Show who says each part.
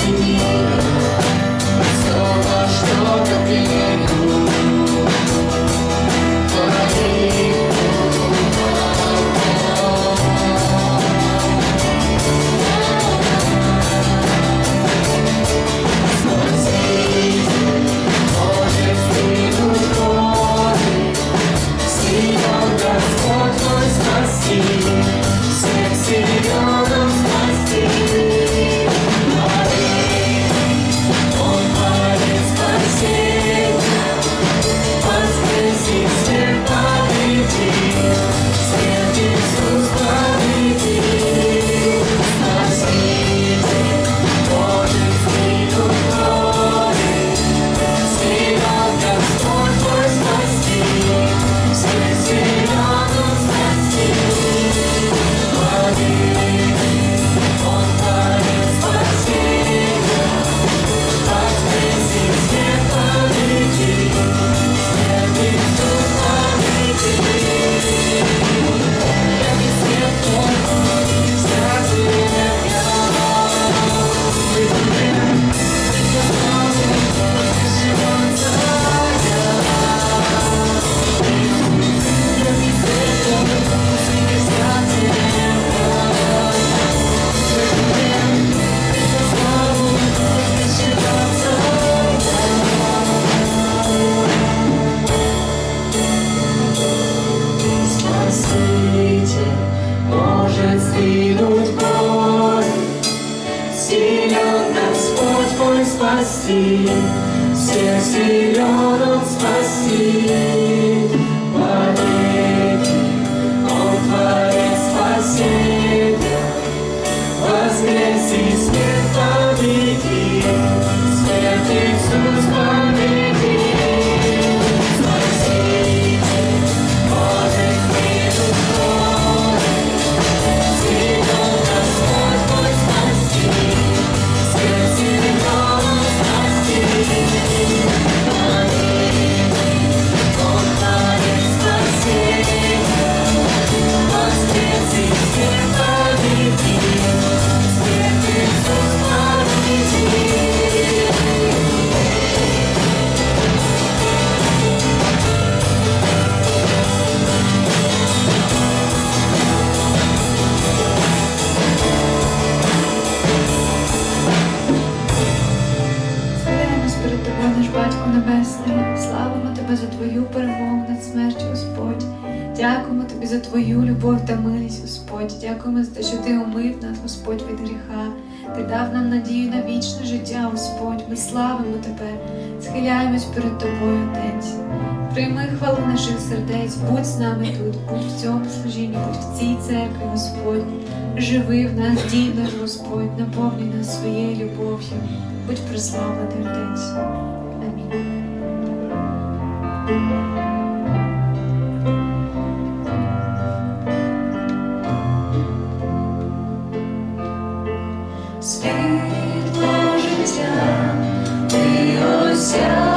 Speaker 1: see. спасти, всех зеленых спасти. Вовеки Он Творец спасения, воскреси смерть победи, смерть Иисус
Speaker 2: Твою любов та милість, Господь, дякуємо за те, що Ти умив нас, Господь, від гріха. Ти дав нам надію на вічне життя, Господь. Ми славимо Тебе, схиляємось перед Тобою, Отець. Прийми хвалу наших сердець, будь з нами тут, будь в цьому служінні, будь в цій церкві, Господь. Живи в нас, дій наш Господь, наповни нас своєю любов'ю, будь прославлений, Отець. show.